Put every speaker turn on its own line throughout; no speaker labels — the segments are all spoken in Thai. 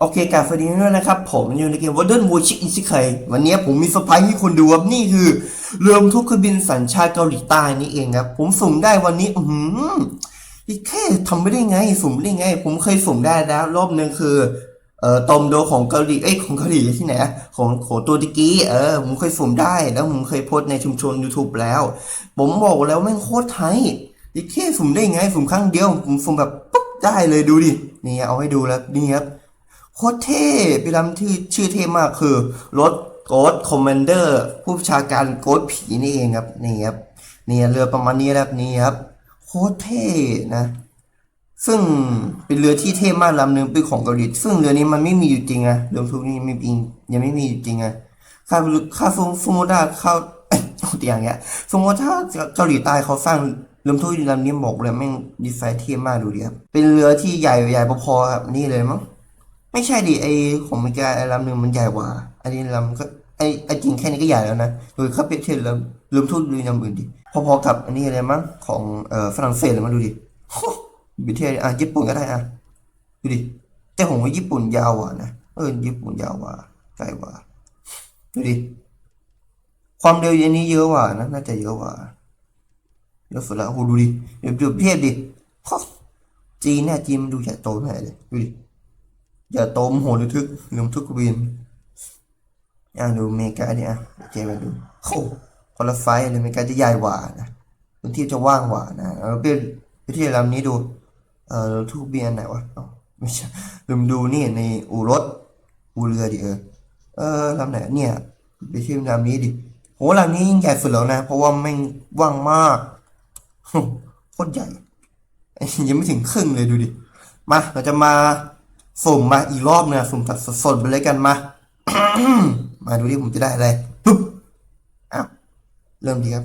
โอเคกราบสวัสดีด้วยนะครับ ผมอยู่ในเกม w o r d e n w a r s h i p อิชิเคยวันนี้ผมมีเซอร์ไพรส์ให้คนดูครับนี่คือเรือทุกเครื่องบินสัญชาติเกาหลีใต้นี่เองครับ ผมสุ่มได้วันนี้ อือหือนี่แค่ทำไม่ได้ไงสุ่มได้ไง ผมเคยสุ่มได้แล้ว รอบหนึงคือ เอ่อตอมโดของเกาหลีเอ้ยของเกาหลีที่ไหนของของตัวตะกี้เออผมเคยสุ่มได้แล้วผมเคยโพสในชุมชน YouTube แล้ว ผมบอกแล้วแม่งโคตรไทยนี่แค่สุ่มได้ไงสุ่มครั้งเดียวผมสุ่มแบบปุ๊บได้เลยดูดินี่เอาให้ดูแล้วนี่ครับ โคตรเท่พี่ลำที่ชื่อเท่มากคือรถโกดคอมมานเดอร์ผู้บัญชาการโกดผีนี่เองครับนี่ครับนี่เรือประมาณนี้ครับนี่ครับโคตรเท่นะ ซึ่งเป็นเรือที่เท่มากลำหนึ่งเป็นของเกาหลีซึ่งเรือนี้มันไม่มีอยู่จริงอะเรือทุกนี้ไม่จริงยังไม่มีอยู่จริงอะค่าค่าสมสมมติว่าเขาเอ้ยเอาตัวอย่างเงี้ยสมมติถ้าเกาหลีใต้เขาสร้างเรือทุกลำนี้บอกเลยแม่งดีไซน์เท่มากดูดิครับเป็นเรือที่ใหญ่ใหญ่พอๆครับนี่เลยมั้ง ไม่ใช่ดิไอของเมื่อกี้ไอลำหนึ่งมันใหญ่กว่าอันนี้ลำก็ไอไอจริงแค่นี้ก็ใหญ่แล้วนะโดยเขาเปรียบเทียบแล้วลืมทุนลืมลำอื่นดิพอๆกับอันนี้อะไรมั้งของเอ่อฝรั่งเศสเลยมาดูดิเปรียบเทียบอะญี่ปุ่นก็ได้อะดูดิแต่ผมว่าญี่ปุ่นยาวกว่านะเออญี่ปุ่นยาวกว่าไกลกว่าดูดิความเร็วอันนี้เยอะกว่านะน่าจะเยอะกว่าเยอะสุดแล้วโอ้โหดูดิเดี๋ยวเปรียบเทียบดิจีนเนี่ยจีนมันดูใหญ่โตเท่าไหร่เลยดูดิ อย่าโตมโหระทึกลืมทุกวินอะดูเมกาเนี่ยอะเจมาดูโอ้คนละไฟเลยเมกาจะใหญ่กว่านะพื้นที่จะว่างกว่านะเราเปรียบไปที่ลำนี้ดูเอ่อทุกเบียนไหนวะไม่ใช่ลืมดูนี่ในอู่รถอู่เรือดิเออเออลำไหนเนี่ยไปที่ลำนี้ดิโหลำนี้ยิ่งใหญ่สุดแล้วนะ เพราะว่าแม่ว่างมากโคตรใหญ่ยังไม่ถึงครึ่งเลยดูดิมาเราจะมา สุ่มมาอีกรอบเนี่ยสุ่มตัดสดๆไปเลยกันมา มาดูดิผมจะได้อะไรปุ๊บอ้าวเริ่มดีครับ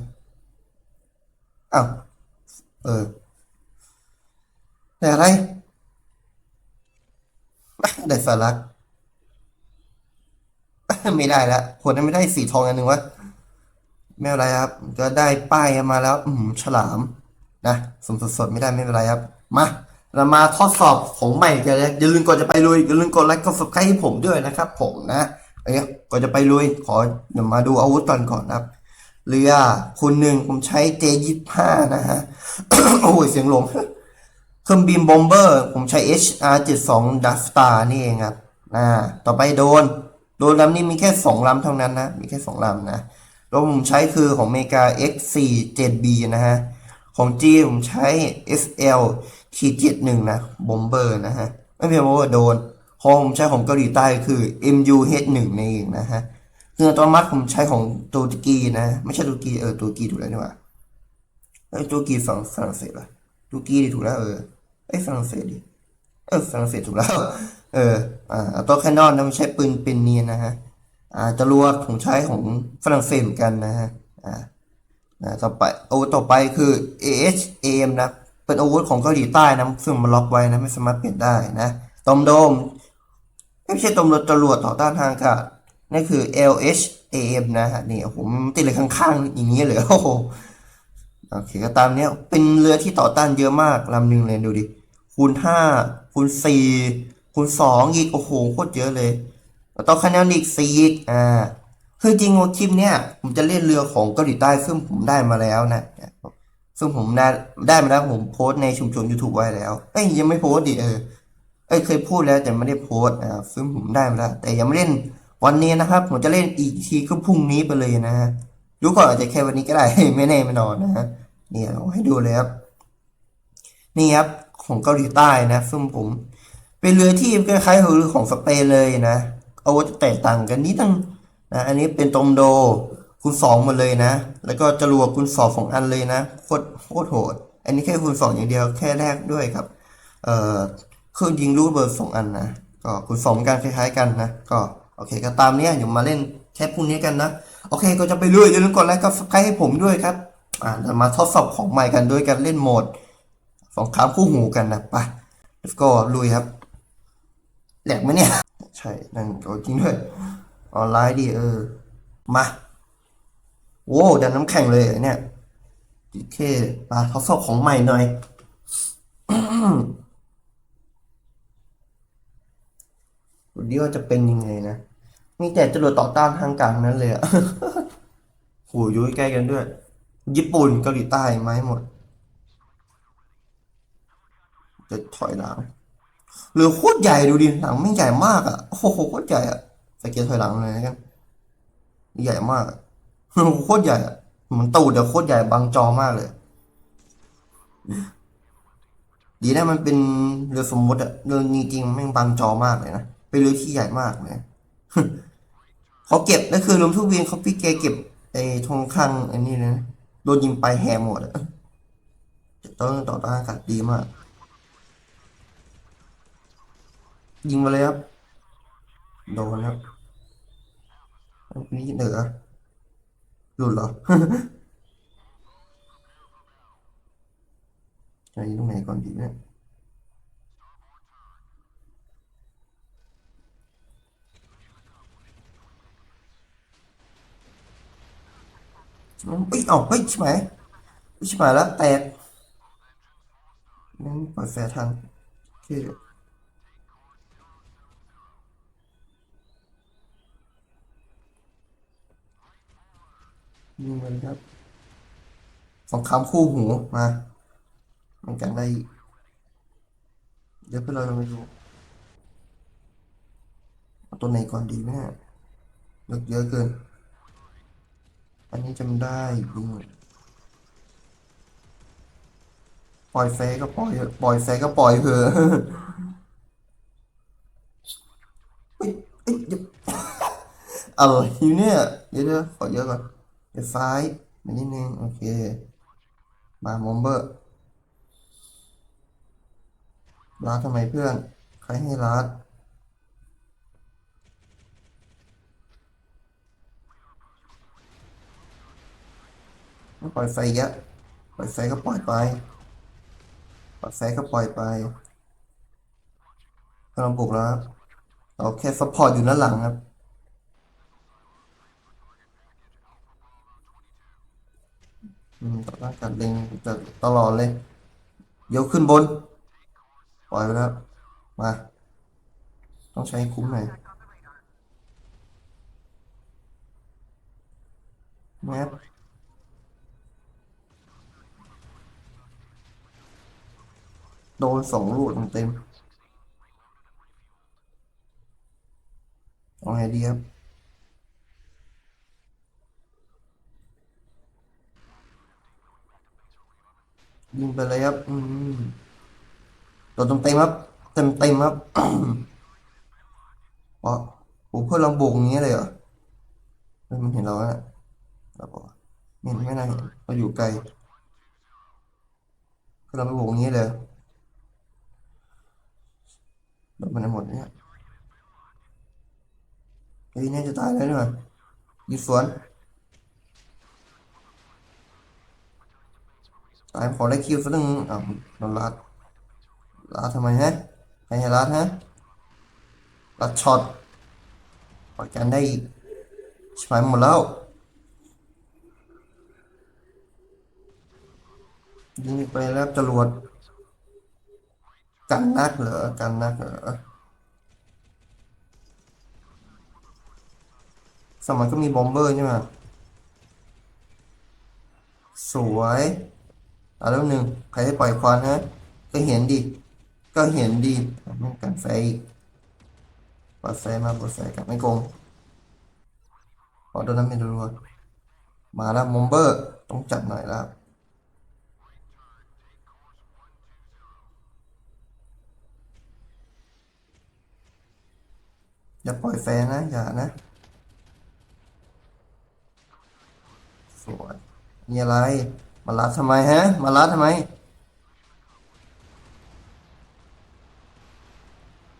อ้าวเออได้อะไรได้สารักไม่ได้ละคนนั้นไม่ได้สีทองอันหนึ่งวะไม่เป็นไรครับ ก็ได้ป้ายมาแล้ว อืมฉลาม นะสุ่มสดๆไม่ได้ไม่เป็นไรครับ มา เรามาทดสอบของใหม่กันเลยอย่าลืมก่อนจะไปลุยอย่าลืมกดไลค์กด subscribe ให้ผมด้วยนะครับ ผมนะเอ้ยก่อนจะไปลุยขอเดี๋ยวมาดูอาวุธก่อนก่อนนะครับเรือคุณหนึ่งผมใช้ J25 นะฮะโอ้ยเสียงลมเครื่องบินบอมเบอร์ ผมใช้ HR72 d a f t a r นี่เองครับอ่าต่อไปโดน โดนลำนี้มีแค่สองลำเท่านั้นนะ มีแค่สองลำนะแล้วผมใช้คือของอเมริกา X47B นะฮะ ของจีนผมใช้ SL ขีดเจ็ดหนึ่งนะบอมเบอร์นะฮะ ไม่เป็นบอมเบอร์โดนของผมใช้ของเกาหลีใต้คือ MUH1 นี่เองนะฮะเครื่องอัตโนมัติผมใช้ของตุรกีนะ ไม่ใช่ตุรกีเออตุรกีถูกแล้วนี่หว่าเอ้ตุรกีฝั่งฝรั่งเศสเหรอตุรกีดิถูกแล้วเออเอ้ฝรั่งเศสดิเออฝรั่งเศสถูกแล้ว เอออ่าตัวแคนนอนนะไมันใช้ปืนเป็นเนียนนะฮะอ่าจรวดผมใช้ของฝรั่งเศสเหมือนกันนะฮะอ่านะต่อไปโอาวุธต่อไปคือ AHAM นะ เป็นอาวุธของเกาหลีใต้นะซึ่งมันล็อกไว้นะไม่สามารถเปลี่ยนได้นะตอมโดม ไม่ใช่ตอมโดมจรวดต่อต้านทางอากาศนั่นคือ LHAM นะฮะนี่โอ้โหมันติดเลยข้างๆอย่างนี้เลยโอ้โหโอเคก็ตามเนี้ยเป็นเรือที่ต่อต้านเยอะมากลำหนึ่งเลยดูดิคูณห้าคูณสี่คูณสองอีกโอ้โหโคตรเยอะเลยแล้วต่อคะแนนอีกสี่อีกอ่าคือจริงว่าคลิปเนี้ยผมจะเล่นเรือของเกาหลีใต้ซึ่งผมได้มาแล้วนะ ซึ่งผมได้ได้มาแล้วผมโพสต์ในชุมชน YouTube ไว้แล้ว เอ้ยยังไม่โพสต์ดิเออเอ้ยเคยพูดแล้วแต่ไม่ได้โพสต์อ่าซึ่งผมได้มาแล้ว แต่ยังไม่เล่นวันนี้นะครับ ผมจะเล่นอีกทีก็พรุ่งนี้ไปเลยนะฮะรู้ก่อนอาจจะแค่วันนี้ก็ได้ไม่แน่ไม่นอนนะฮะเนี่ยเอาให้ดูเลยครับ นี่ครับของเกาหลีใต้นะซึ่งผม เป็นเรือที่คล้ายๆเรือของสเปนเลยนะเอาไว้แตกต่างกันนิดนึงนะอันนี้เป็นตมโด คูณสองหมาเลยนะ แล้วก็จรวดคูณสองสองอันเลยนะโคตรโคตรโหด อันนี้แค่คูณสองอย่างเดียวแค่แรกด้วยครับเอ่อเครื่องยิงลูกเบิดสองอันนะก็คูณสองกันคล้ายๆกันนะก็โอเคก็ตามเนี้ยเดี๋ยวมาเล่นแค่พรุ่งนี้กันนะ โอเคก็จะไปเรื่อยอย่าลืมกดไลค์กับ subscribe ให้ผมด้วยครับอ่าเรามาทดสอบของใหม่กันด้วยกันเล่นโหมดสองขามคู่หูกันนะไป let's go ลุยครับแหลกไหมเนี่ย ใช่ นั่นโอ้จริงด้วย ออนไลน์ดิเออ มา โว้ดันน้ำแข็งเลยเนี่ยโอเคมาทดสอบของใหม่หน่อยดูดิว่าจะเป็นยังไงนะมีแต่จรวดต่อต้านทางการนั้นเลยอะโหอยู่ใกล้กันด้วย ญี่ปุ่นเกาหลีใต้มาให้หมด จะถอยหลังเรือโคตรใหญ่ดูดิหลังไม่ใหญ่มากอะโอ้โหโคตรใหญ่อะสเกียร์ถอยหลังเลยนะครับใหญ่มากอะ โคตรใหญ่อะมันตูดเดี๋ยวโคตรใหญ่บังจอมากเลย ดีนะมันเป็นเรือสมมติอะเรือจริงๆแม่งบังจอมากเลยนะเป็นเรือที่ใหญ่มากเลยเขาเก็บนั่นคือลมทุกเวียนเขาพี่เกเก็บไอ้ทองคลังอันนี้เลยนะโดนยิงไปแหมหมดอะต้นต่อต้านอากาศดีมาก ยิงมาเลยครับโดนครับนนี้เหนือ หลุดเหรอจะยิงตรงไหนก่อนดีเนี่ยเอ้ยเอาเฮ้ยชิบหายชิบหายแล้วแตกนั่นปล่อยแฟร์ทันโอเค ยิงมันครับสงครามคู่หูมามันกันได้เดี๋ยวเพื่อนเราไปดูตัวไหนก่อนดีไหมเนี่ยเลือกเยอะเกิน อันนี้จำได้ยิงปล่อยแฟก็ปล่อยเอะปล่อยแฟก็ปล่อยเถอะเฮ้ยเอ้ยอะไรอยู่เนี่ย เดี๋ยวเดี๋ยวขอเยอะก่อน เดี๋ยวซ้ายมานิดนึง โอเคมามอมเบอร์ลาดทำไมเพื่อน ใครให้ลาดไม่ปล่อยไฟเยอะปล่อยไฟก็ปล่อยไป ปล่อยไฟก็ปล่อยไปกำลังบุกแล้วครับเราแค่ซัพพอร์ตอยู่ด้านหลังครับ อืมต่อต้านการเล็งจะตลอดเลย ยกขึ้นบน ปล่อยไปแล้ว มา ต้องใช้คุ้มหน่อยแมปโดนสองลูกเต็มเอาไงดีครับ ยิงไปเลยครับ อืมโดนเต็มๆครับ เต็มเต็มครับเพราะโอ้เพื่อนลำบงอย่างเงี้ยเลยเหรอเฮ้ยมันเห็นเราแล้วนะเราบอกว่าไม่ไม่น่าเราอยู่ไกลเพื่อนเราไม่บงอย่างเงี้ยเลยโดนมันหมดเนี่ยเฮ้ยเนี่ยจะตายแล้วนี่หว่ายิงสวน ตายขอได้คิวสักหนึ่งอ้าวโดนลัดลัดทำไมฮะใครให้ลัดฮะลัดช็อตปล่อยกันได้อีกชิบหายหมดแล้วยิงไปแล้วจรวดกันนักเหรอกันนักเหรอสมัยก็มีบอมเบอร์ใช่ไหมสวย เอาแล้วหนึ่งใครให้ปล่อยควันฮะ ก็เห็นดิ ก็เห็นดิไม่กันไฟปล่อยไฟมาปล่อยไฟกับไม่โกงพอโดนน้ำเป็นรัวมาแล้วมอมเบอร์ ต้องจัดหน่อยแล้วอย่าปล่อยแฟนนะ อย่านะ สวยมีอะไร มาลัดทำไมฮะ มาลัดทำไม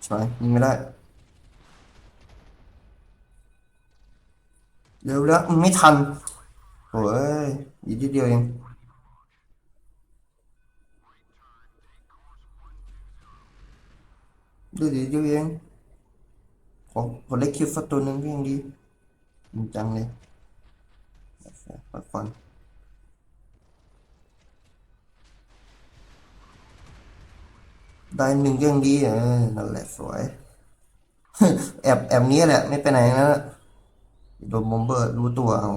ใช่ไหมยิงไม่ได้ เร็วแล้วไม่ทันโอ้ยอีกนิดเดียวเองดูดิเดียวเองขอขอเล็กคิวสักตัวหนึ่งก็ยังดีจริงจังเลยปัดฟัน ได้หนึ่งก็ยังดีนั่นแหละสวย แอบแอบนี้แหละ ไม่ไปไหนนะโดนบอมเบอร์รู้ตัวเอา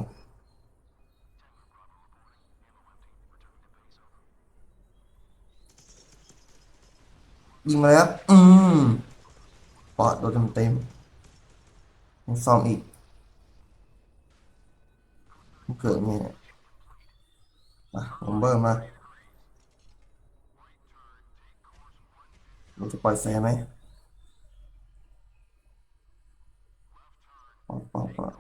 ยิงมาแล้วอืมปอดโดนเต็มๆยังซ่อมอีกมันเกิดไงเนี่ยมาบอมเบอร์มา เราจะปล่อยแฟร์ไหมปล่อยปล่อยปล่อย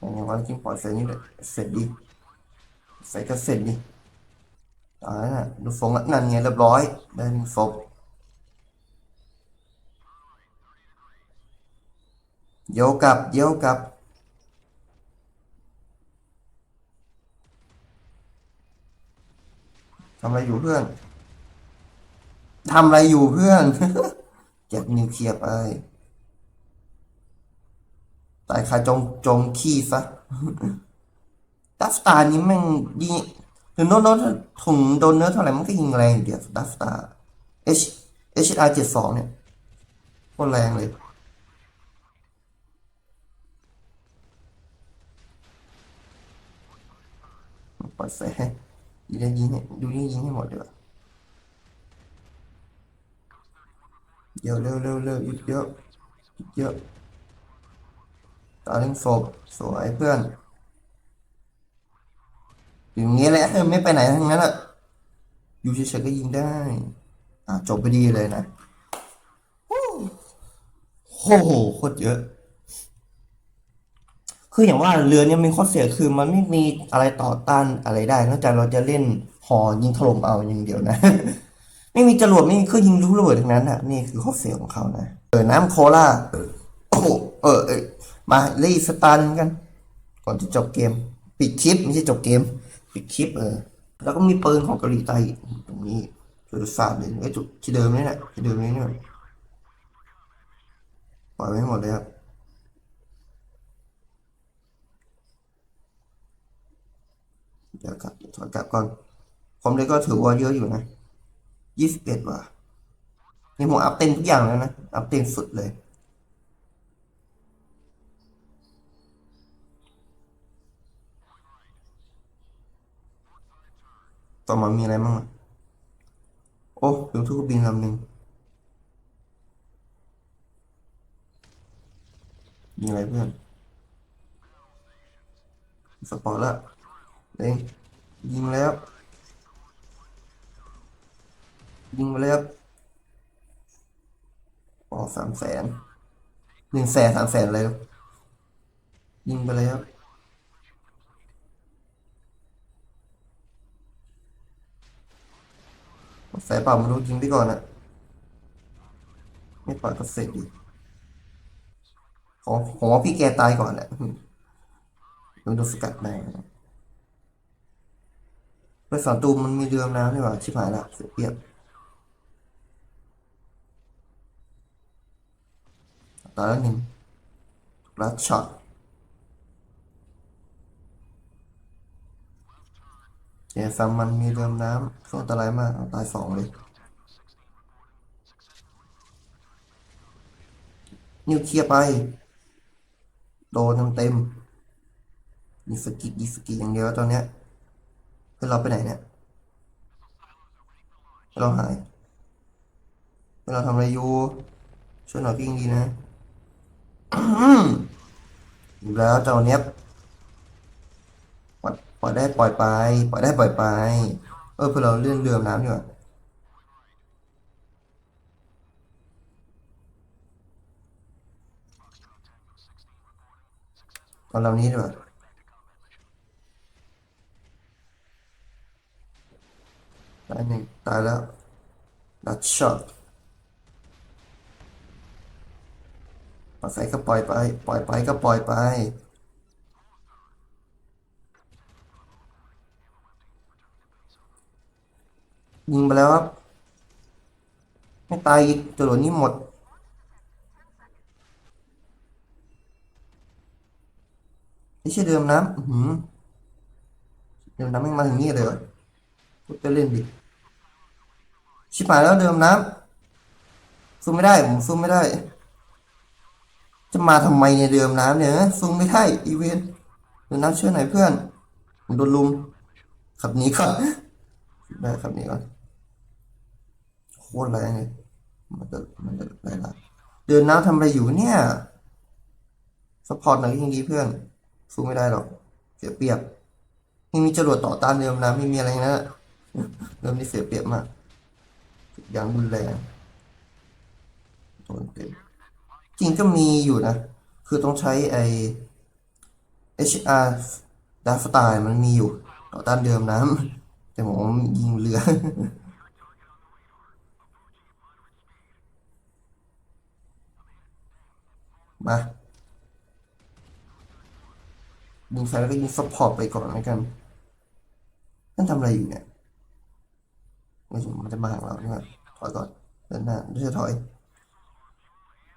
ยังไงวะจริงปล่อยแฟร์นี่เลยเสร็จดิแฟร์ก็เสร็จดิตายน่ะดูฟงละนั่นไงเรียบร้อย ได้หนึ่งศพเดี๋ยวกับเดี๋ยวกับทำอะไรอยู่เพื่อน ทำอะไรอยู่เพื่อน เก็บนิวเคลียร์ไปตายคาจงจงขี้ซะดัฟตานี้แม่งยิงถึงโดนโดนถุงโดนเนื้อเท่าไหร่มันก็ยิงแรงอยู่เดียวดัฟตา H H R เอชไอเจ็ดสองเนี่ยโคตรแรงเลยปล่อยแฟร์ยิงได้ยิงดูนี่ยิงให้หมดเลยวา เดี๋ยวเร็วเร็วเร็วอีกเยอะอีกเยอะตาเล่งศพสวยเพื่อนอย่างเงี้ยแหละเออไม่ไปไหนทั้งนั้นอะอยู่เฉยๆก็ยิงได้ อะจบไปดีเลยนะโอ้โหโคตรเยอะ คืออย่างว่าเรือเนี่ยมีข้อเสียคือมันไม่มีอะไรต่อต้านอะไรได้นอกจากเราจะเล่นหอยิงถล่มเอาอย่างเดียวนะ ไม่มีจรวดไม่มีเครื่องยิงลูกระเบิดทั้งนั้นอะนี่คือข้อเสียของเขานะเออน้ำโคลาเออโอ้โหเออเออมารีสตาร์ทกัน ก่อนจะจบเกม ปิดคลิปไม่ใช่จบเกม ปิดคลิปเออ แล้วก็มีปืนของเกาหลีใต้ตรงนี้จุดสามเลยไอ้จุดที่เดิมนี่แหละที่เดิมนี่นี่ยปล่อยไว้หมดเลยครับเดี๋ยวกลับถอยกลับก่อนความเร็วก็ถือว่าเยอะอยู่นะ ยี่สิบเอ็ดว่ะนี่ผมอัพเต็มทุกอย่างแล้วนะ อัพเต็มสุดเลย ต่อมามีอะไรบ้างอะโอ้ดูทุกบินลำหนึ่งมีอะไรเพื่อน สปอร์ตละเด้งยิงแล้ว ยิงมาแล้วอ๋อสามแสนหนึ่งแสนสามแสนเลยครับยิงไปแล้วแสนเปล่าไม่รู้ยิงไปก่อนอะไม่ปล่อยก็เสร็จดิผมผมว่าพี่แกตายก่อนแหละโดนสกัดแน่ไปสอนตูมมันมีเรือน้ำนี่หว่าชิบหายละเสียเปรียบ ตายแล้วหนึ่งลัดช็อตเดี๋ยวฟังมันมีเรือน้ำช่วงอันตรายมากเอาตายสองเลย นิวเคลียร์ไป โดนเต็มๆยิงสกิดยิงสกิดอย่างเดียวตอนเนี้ยเพื่อนเราไปไหนเนี่ยเพื่อนเราหายเพื่อนเราทำอะไรอยู่ช่วยหน่อยก็ยังดีนะ อยู่แล้วเจ้าเนี้ยปล่อยปล่อยได้ปล่อยไป ปล่อยได้ปล่อยไป เออเพื่อเราเลื่อนเรือน้ำดีกว่าเอาลำนี้ดีกว่าตายหนึ่งตายแล้วดัดช็อต ปล่อยไปก็ปล่อยไป ปล่อยไปก็ปล่อยไป ยิงไปแล้วครับ ไม่ตายอีกจรวดนี้หมดไม่ใช่เดิมน้ำอื้อหือเดิมน้ำไม่มาถึงนี่เลยพูดไปเล่นดิ ชิบหายแล้วเดิมน้ำสู้ไม่ได้ ผมสู้ไม่ได้ จะมาทำไมในเดิมน้ำเนี่ยนะสู้ไม่ได้อีเวนต์เดินน้ำช่วยหน่อยเพื่อนโดนลุมขับหนีก่อนได้ขับหนีก่อนโคตรแรงเลยมันจะมันจะไรละเดินน้ำทำอะไรอยู่เนี่ยสปอร์ตหน่อยยังดีเพื่อนสู้ไม่ได้หรอกเสียเปรียบไม่มีจรวดต่อต้านเดิมน้ำไม่มีอะไรนะเริ่มนี่เสียเปรียบมากอย่างรุนแรงโดนเต็ม จริงก็มีอยู่นะ คือต้องใช้ไอ HR ดาฟตายมันมีอยู่ต่อต้านเดิมน้ำแต่ผมยิงเรือ มายิงใส่แล้วก็ยิงซัพพอร์ตไปก่อนแล้วกันนั่นทำอะไรอยู่เนี่ยไม่ใช่มันจะมาหาเราใช่ไหมถอยก่อนเดินหน้าไม่ใช่ถอย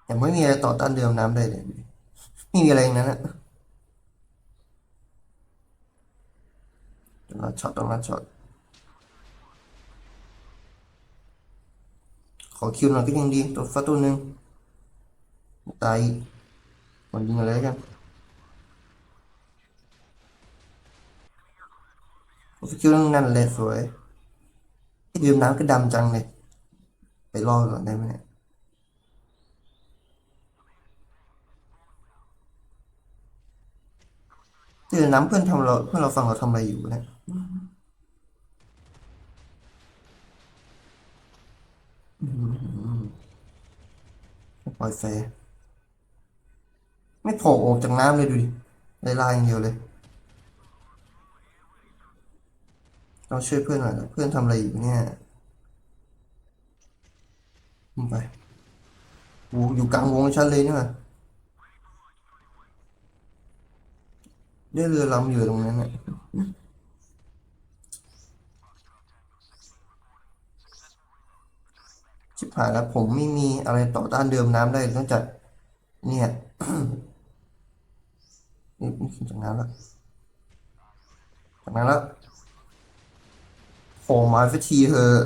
ยังไม่มีอะไรต่อต้านเดิมน้ำได้เลยไม่มีอะไรอย่างนั้นนะต้องรัดช็อตต้องรัดช็อตขอคิวหน่อยก็ยังดีตัวฟ้าตัวหนึ่งตายมันยิงอะไรกันขอคิวนั่นแหละสวยไอ้เดิมน้ำก็ดำจังเลย ไปรอก่อนได้ไหมเนี่ย เจอน้ำเพื่อนทำเราเพื่อนเราฟังเราทำอะไรอยู่เนี่ยปล่อยแฟไม่โผล่ออกจากน้ำเลยดูดิลายลายอย่างเดียวเลย เราช่วยเพื่อนหน่อยนะเพื่อนทำอะไรอยู่เนี่ยไปโอ้อยู่กลางวงชั้นเลยนี่หว่าได้เรือลำอยู่ตรงนั้นเนี่ยชิบหายแล้วผมไม่มีอะไรต่อต้านเดิมน้ำได้นอกจากเนี่ยนี่นี่ขึ้นจากน้ำแล้วจากน้ำแล้วโผล่มาสักทีเถอะ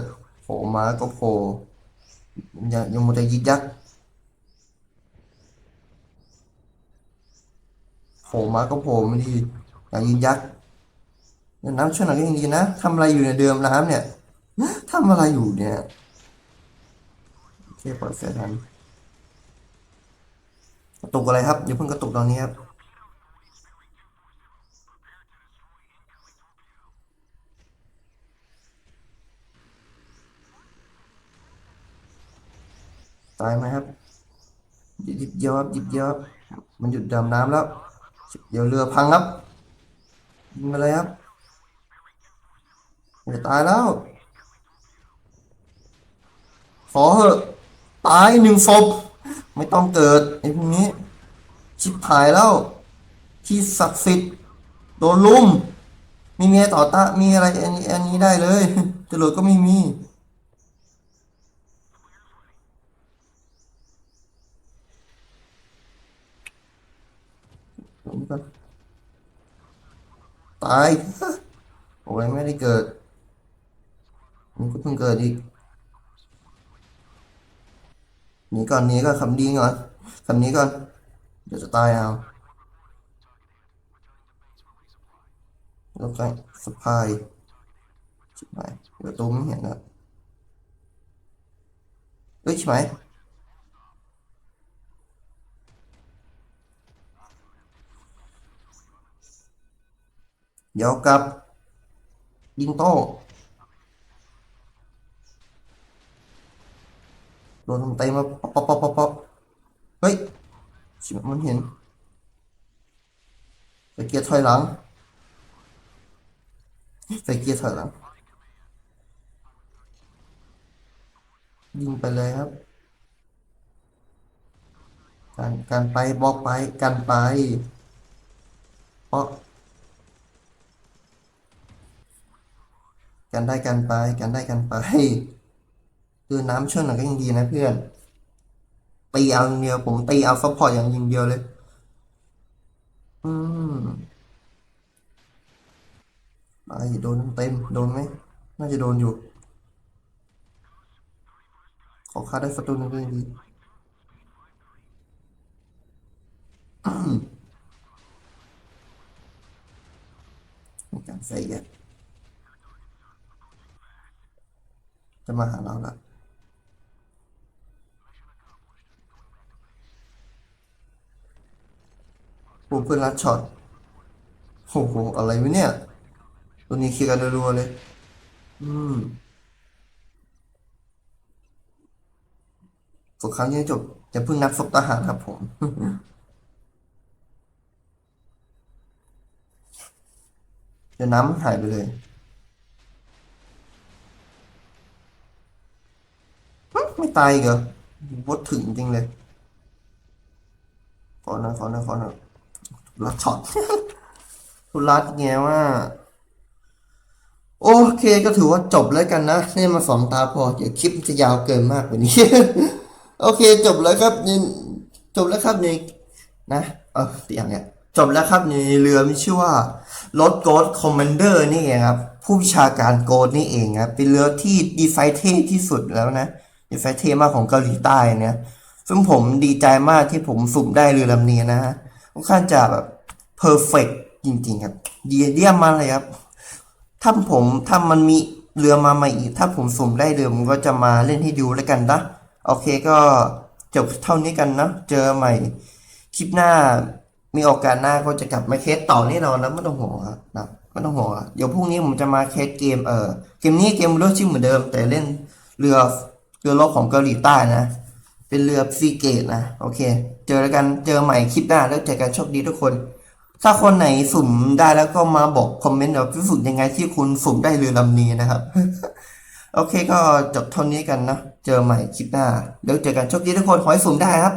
โผล่มาก็โผล่ย่าอย่ามัวแต่ยิกยัก โผล่มาก็โผล่ไม่ดีอย่ายิงยักษ์น้ำช่วยหน่อยก็ยังดีนะทำอะไรอยู่ในเดิมน้ำเนี่ยทำอะไรอยู่เนี่ยโอเคปล่อยเสียทันกระตุกอะไรครับอย่าเพิ่งกระตุกตอนนี้ครับตายไหมครับหยิบเยอะครับหยิบเยอะมันหยุดดำน้ำแล้ว เดี๋ยวเรือพังครับยิงมาเลยครับจะตายแล้วขอเหอะตายหนึ่งศพไม่ต้องเกิดไอ้พวกนี้ ชิบหายแล้ว ที่ศักดิ์สิทธิ์โดนลุ่มไมีเมียต่อตามีอะไรอันนี้อันนี้ได้เลยจรวดก็ไม่มีก็ ตายโอ้ยไม่ได้เกิดมันก็เพิ่งเกิดอีกหนีก่อนหนีก่อนคำดีก่อนคำนี้ก่อน เดี๋ยวจะตายเอาแล้วก็สะพายชิบหายเดี๋ยวตู้ไม่เห็นแล้วเอ้ยใช่ไหม เดี๋ยวกับยิงโต้โดนเต็มมาป๊อปป๊อปป๊อปป๊อปป๊อปเฮ้ยชิบมันเห็นใส่เกียร์ถอยหลังใส่เกียร์ถอยหลัง ยิงไปเลยครับ การการไปบล็อกไปการไปเพราะ กันได้กันไป กันได้กันไปคือน้ำช่วยหน่อยก็ยังดีนะเพื่อนตีเอาอย่างเดียวผมตีเอาซัพพอร์ตอย่างยิงเดียวเลย อืมไปโดนเต็มโดนไหมน่าจะโดนอยู่ ขอค่าได้ประตูหนึงก็ยังดีการใส่แยก จะมาหาเราละโอ้เพื่อนรัดช็อตโอ้โหอะไรวะเนี่ย ตัวนี้คลียร์กันรัวๆเลย อืมสงครามยังไม่จบอย่าเพิ่งนับศพทหารครับผมเดี๋ยวน้ำหายไปเลยหึ ไม่ตายอีกเหรอวดถึงจริงเลยขอน่อยขอน่อยขอน่อยรัดช็อตทุรัดไงว่า โอเคก็ถือว่าจบแล้วกันนะนี่มาสองตาพอเดี๋ยวคลิปจะยาวเกินมากกว่านี้ โอเค จบแล้วครับนี่จบแล้วครับนี่นะเออเตียงเนี่ยจบแล้วครับในเรือมีชื่อว่ารถโกดคอมมานเดอร์นี่เองครับ ผู้วิชาการโกดนี่เองครับเป็นเรือที่ดีไซน์เท่ที่สุดแล้วนะ ดีไซน์เทมากของเกาหลีใต้เนี่ย ซึ่งผมดีใจมากที่ผมสุ่มได้เรือลำนี้นะฮะค่อนข้างจะแบบเพอร์เฟกจริงๆครับดีเยี่ยมมากเลยครับ ถ้าผมถ้ามันมีเรือมาใหม่อีก ถ้าผมสุ่มได้เรือผมก็จะมาเล่นให้ดูแล้วกันนะ โอเคก็จบเท่านี้กันนะ เจอใหม่คลิปหน้ามีโอกาสหน้าก็จะกลับมาเคสต่อแน่นอนนะไม่ต้องห่วงนะไม่ต้องห่วงเดี๋ยวพรุ่งนี้ผมจะมาเคสเกมเออเกมนี้เกมรือชื่อเหมือนเดิม แต่เล่นเรือ เรือรบของเกาหลีใต้นะ เป็นเรือซีเกตนะโอเค เจอแล้วกันเจอใหม่คลิปหน้าแล้วเจอกันโชคดีทุกคน ถ้าคนไหนสุ่มได้แล้วก็มาบอกคอมเมนต์เราพิสูจน์ยังไงที่คุณสุ่มได้เรือลำนี้นะครับ โอเคก็จบเท่านี้กันนะ เจอใหม่คลิปหน้าแล้วเจอกันโชคดีทุกคนขอให้สุ่มได้ครับ